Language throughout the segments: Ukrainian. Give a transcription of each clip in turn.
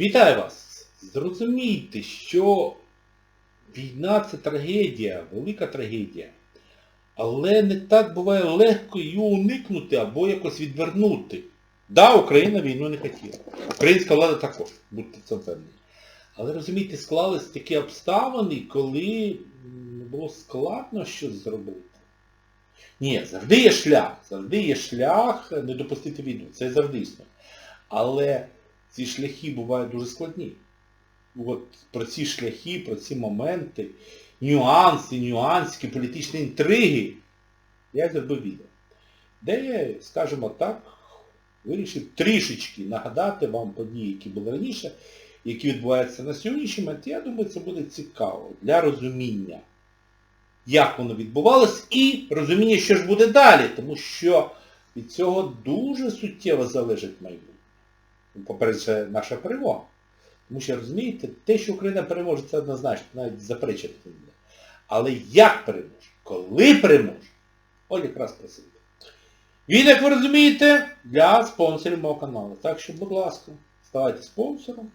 Вітаю вас! Зрозумійте, що війна це трагедія, велика трагедія. Але не так буває легко її уникнути або якось відвернути. Да, Україна війну не хотіла. Українська влада також, будьте це впевнені. Але розумієте, склались такі обставини, коли було складно щось зробити. Ні, завжди є шлях. Завжди є шлях не допустити війну. Це завжди існує. Але ці шляхи бувають дуже складні. От про ці шляхи, про ці моменти, нюанси, нюансики, політичні інтриги я зробив відео. Де я, скажімо так, вирішив трішечки нагадати вам події, які були раніше, які відбуваються на сьогоднішній момент. Я думаю, це буде цікаво для розуміння, як воно відбувалось, і розуміння, що ж буде далі, тому що від цього дуже суттєво залежить майбутнє. По-перше, наша перемога. Тому що, розумієте, те, що Україна переможе, це однозначно, навіть заперечити не. Але як переможе? Коли переможе? От якраз про це. Він, як ви розумієте, для спонсорів мого каналу. Так що, будь ласка, ставайте спонсором.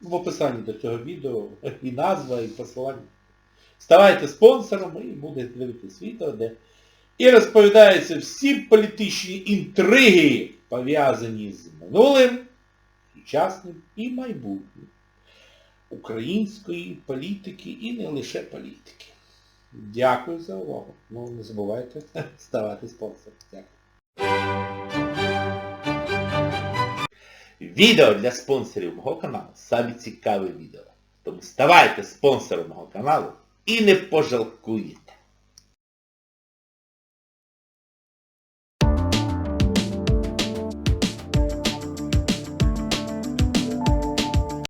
В описанні до цього відео і назва, і посилання. Ставайте спонсором і будете дивитись відео, де і розповідаються всі політичні інтриги, пов'язані з минулим, сучасним і майбутнім української політики і не лише політики. Дякую за увагу. Ну, не забувайте ставати спонсором. Дякую. Відео для спонсорів мого каналу саме цікаве відео. Тому ставайте спонсором мого каналу і не пожалкуєте.